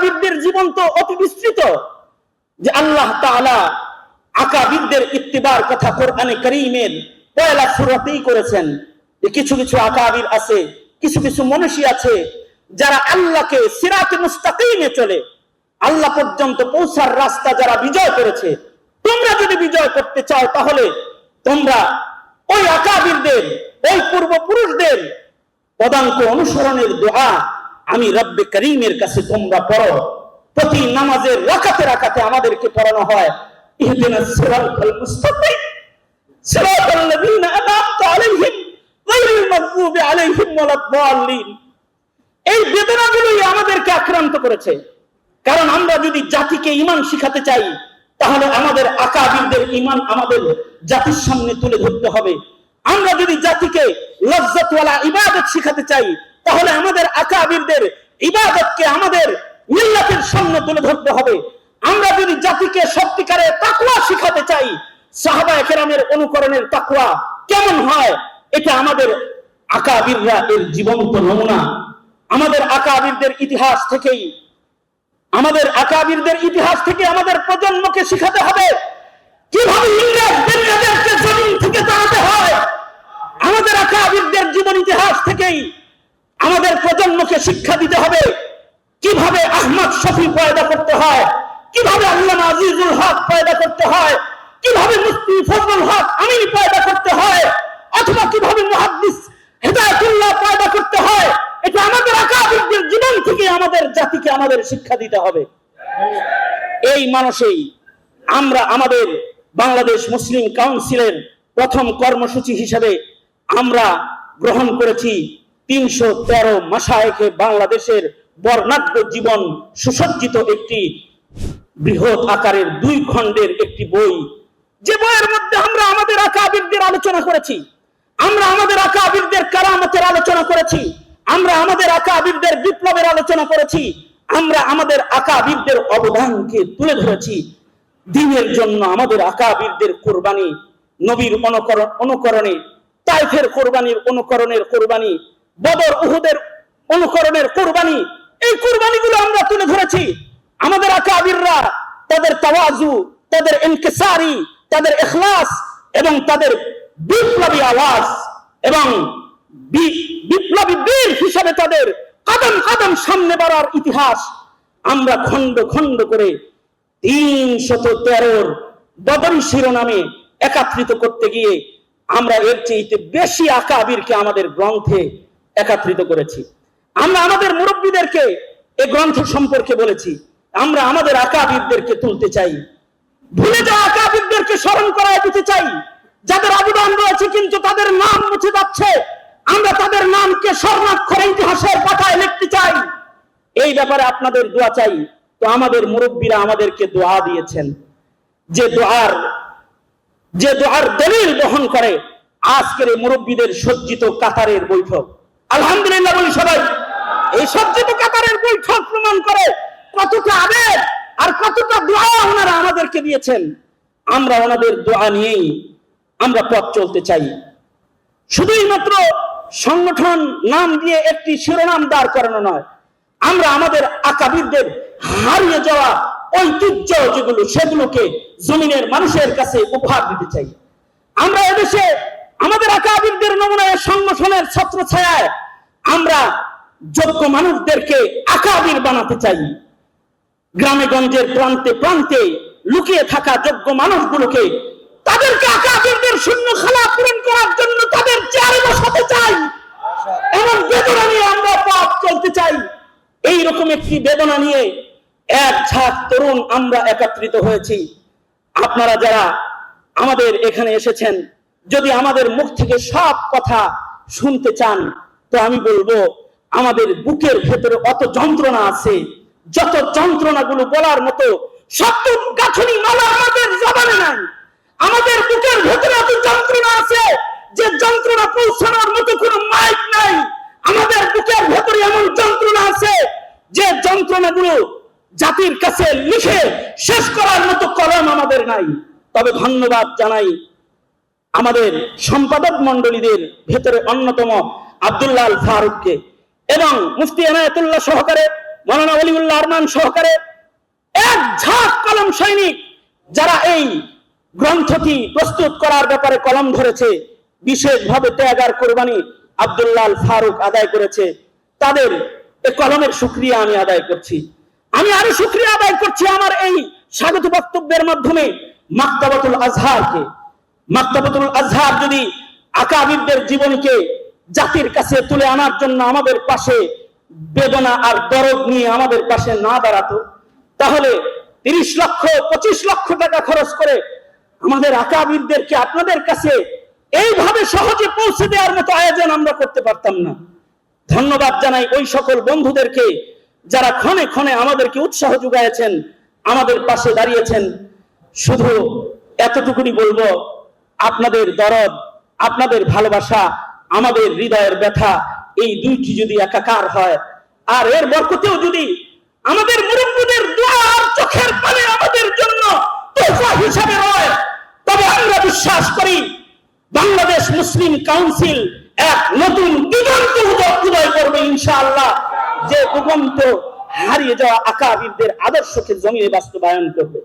আকাবিরদের জীবন তো অতি বিস্তৃত যে আল্লাহ তাআলা আকাবিরদের ইত্তিবার কথা কোরআনে করিমের পয়লা সুরাতেই করেছেন। যে কিছু কিছু আকাবির আছে, কিছু কিছু মনীষী আছে, যারা আল্লাহকে সিরাতে মুস্তাকিমে চলে। আল্লাহ পর্যন্ত পৌঁছার রাস্তা যারা বিজয় করেছে, তোমরা যদি বিজয় করতে চাও তাহলে তোমরা ওই আকাবিরদের ওই পূর্বপুরুষদের পদাঙ্ক অনুসরণের দোয়া আমি রব্বে করিমের কাছে তোমরা পড়ো। প্রতি নামাজের রাকাতে রাকাতে আমাদেরকে পড়ানো হয়। এই বেদনাগুলোই আমাদেরকে আক্রান্ত করেছে। কারণ আমরা যদি জাতিকে ইমান শিখাতে চাই, তাহলে আমাদের আকাবিরদের ইমান আমাদের জাতির সামনে তুলে ধরতে হবে। আমরা যদি জাতিকে লজ্জতওয়ালা ইবাদত শিখাতে চাই তাহলে আমাদের আকাবিরদের ইবাদতকে আমাদের মিল্লাতের সামনে তুলে ধরতে হবে। আমরা যদি জাতিকে সত্যিকারের তাকওয়া শিখাতে চাই সাহাবা একরামের অনুকরণের তাকওয়া কেমন হয়? এটা আমাদের আকাবিররা এর জীবন্ত নমুনা। আমাদের আকাবিরদের ইতিহাস থেকেই, আমাদের আকাবিরদের ইতিহাস থেকে আমাদের প্রজন্মকে শিখাতে হবে কীভাবে ইংরেজ জমিন থেকে তাড়াতে হয়। আমাদের আকাবিরদের জীবন ইতিহাস থেকেই আমাদের প্রজন্মকে শিক্ষা দিতে হবে। কীভাবে আহমদ শফি পয়দা করতে হয়? কীভাবে আল্লাহ আজিজুল হক পয়দা করতে হয়? কীভাবে মুফতি ফজলুল হক আমিন পয়দা করতে হয়? অথবা কীভাবে মুহাদ্দিস হেদায়েতুল্লাহ পয়দা করতে হয়? এটা আমাদের আকাবিরদের জীবন থেকে আমাদের জাতিকে আমাদের শিক্ষা দিতে হবে। এই মানুষেই আমরা আমাদের বাংলাদেশ মুসলিম কাউন্সিলের প্রথম কর্মসূচি হিসেবে আমরা গ্রহণ করেছি। তিনশো তেরো মাসায়েকে বাংলাদেশের বর্ণাঢ্য জীবন সুসজ্জিত একটি বৃহৎ আকারের দুই খণ্ডের একটি বই। যে বইয়ের মধ্যে আমরা আমাদের আকাবিরদের আলোচনা করেছি, আমরা আমাদের আকাবিরদের কারামতের আলোচনা করেছি, আমরা আমাদের আকাবিরদের বিপ্লবের আলোচনা করেছি, আমরা আমাদের আকাবিরদের অবদানকে তুলে ধরেছি। দিনের জন্য আমাদের আকাবিরদের কোরবানি, নবীর অনুকরণ অনুকরণে, তাইফের কোরবানির অনুকরণের কোরবানি বদর উহুদের অনুকরণের কোরবানি, এই কোরবানিগুলো আমরা তুলে ধরেছি। আমাদের আকাবিররা তাদের তাওয়াজু, তাদের ইনকিসারি, তাদের ইখলাস এবং তাদের বিপ্লবী আওয়াজ এবং বিপ্লবী বীর হিসাবে তাদের কদম কদম সামনে বাড়ার ইতিহাস আমরা খণ্ড খণ্ড করে তিন শত তেরোর বদরি শিরোনামে একাত্রিত করতে গিয়ে আমরা এর চেয়ে বেশি আকাবিরকে আমাদের গ্রন্থে একাত্রিত করেছি। আমরা আমাদের মুরব্বীদেরকে এই গ্রন্থ সম্পর্কে বলেছি। আমরা আমাদের আকাবিরদেরকে তুলতে চাই। ভুলে যাওয়া আকাবিরদেরকে স্মরণ করায় দিতে চাই। যাদের অবদান রয়েছে কিন্তু তাদের নাম মুছে যাচ্ছে। আমরা তাদের নামকে স্বর্ণাক্ষরে ইতিহাসের পাতায় লিখতে চাই। এই ব্যাপারে আপনাদের দোয়া চাই। তো আমাদের মুরব্বীরা আমাদেরকে দোয়া দিয়েছেন। যে দোয়ার যে দোয়ার দলিল বহন করে আজকের এই মুরব্বীদের সজ্জিত কাতারের বৈঠক। আলহামদুলিল্লাহ বলি সবাই। এই সজ্জিত কাতারের বৈঠক প্রমাণ করে কতটা আবেগ আর কতটা দোয়া ওনারা আমাদেরকে দিয়েছেন। আমরা ওনাদের দোয়া নিয়েই আমরা পথ চলতে চাই। শুধুই মাত্র সংগঠন নাম দিয়ে একটি শিরোনাম দাঁড় করানো নয়, আমরা আমাদের আকাবিরদের হারিয়ে যাওয়া ঐতিহ্য যেগুলো, সেগুলোকে জমিনের মানুষের কাছে উপহার দিতে চাই। আমরা এদেশে আমাদের আকাবিরদের নমুনায় সংগঠনের ছত্র ছায়ায় আমরা যোগ্য মানুষদেরকে আকাবির বানাতে চাই। গ্রামে, গঞ্জের প্রান্তে প্রান্তে লুকিয়ে থাকা যোগ্য মানুষগুলোকে তাদেরকে আকাবিরদের শূন্য খালা পূরণ করার জন্য তাদের চেয়ারে বসাতে চাই। এমন বেদনা নিয়ে আমরা পথ চলতে চাই। এই রকম একটি বেদনা নিয়ে এক ঝাঁক তরুণ আমরা একত্রিত হয়েছি। আপনারা যারা আমাদের এখানে এসেছেন যদি আমাদের মুখ থেকে সব কথা শুনতে চান, তো আমি বলব, আমাদের বুকের ভেতরে অত যন্ত্রণা আছে, যত যন্ত্রণাগুলো বলার মতো শব্দ গাছনি মালা আমাদের জবানে নাই। আমাদের বুকের ভেতরে এত যন্ত্রণা আছে যে যন্ত্রণা পৌঁছানোর মতো কোনো মাইক নাই। আমাদের বুকের ভেতরে এমন যন্ত্রণা আছে যে যন্ত্রণাগুলো জাতির কাছে লিখে শেষ করার মতো কলম আমাদের নাই। তবে ধন্যবাদ জানাই আমাদের সম্পাদক মন্ডলীদের ভেতরে অন্যতম আব্দুল্লাহ আল ফারুককে এবং মুফতি এনায়তুল্লাহ সহকারে, মৌলানা অলিউল্লাহ আরমান সহকারে, এক ঝাঁক কলম সৈনিক যারা এই গ্রন্থটি প্রস্তুত করার ব্যাপারে কলম ধরেছে, বিশেষভাবে ত্যাগ আর কোরবানি আব্দুল্লাহ ফারুক আদায় করেছে, তাদের এই কলমের সুক্রিয়া আমি আদায় করছি। আমি আরও সুক্রিয়া আদায় করছি আমার এই স্বাগত বক্তব্যের মাধ্যমে মাক্তাবাতুল আজহারকে। মাক্তাবাতুল আজহার যদি আকাবিরদের জীবনীকে জাতির কাছে তুলে আনার জন্য আমাদের পাশে বেদনা আর দরদ নিয়ে আমাদের পাশে না দাঁড়াতো, তাহলে তিরিশ লক্ষ, পঁচিশ লক্ষ টাকা খরচ করে আমাদের আকাবিরদেরকে আপনাদের কাছে এইভাবে সহজে পৌঁছে দেওয়ার মতো আয়োজন আমরা করতে পারতাম না। ধন্যবাদ জানাই ওই সকল বন্ধুদেরকে যারা ক্ষণে ক্ষণে আমাদেরকে উৎসাহ যোগাইছেন আমাদের পাশে দাঁড়িয়েছেন। শুধু এতটুকুনি বলব আপনাদের দরদ, আপনাদের ভালোবাসা, আমাদের হৃদয়ের ব্যথা, এই দুইটি যদি একাকার হয়, আর এর বরকতেও যদি আমাদের মুরব্বীদের দোয়া চোখের পানি আমাদের জন্য তোফা হিসাবে হয় তবে আমরা বিশ্বাস করি বাংলাদেশ মুসলিম কাউন্সিল এক নতুন দিগন্ত উদয় করবে ইনশাআল্লাহ। যে দিগন্ত হারিয়ে যাওয়া আকাবিরদের আদর্শকে জমিয়ে বাস্তবায়ন করবে।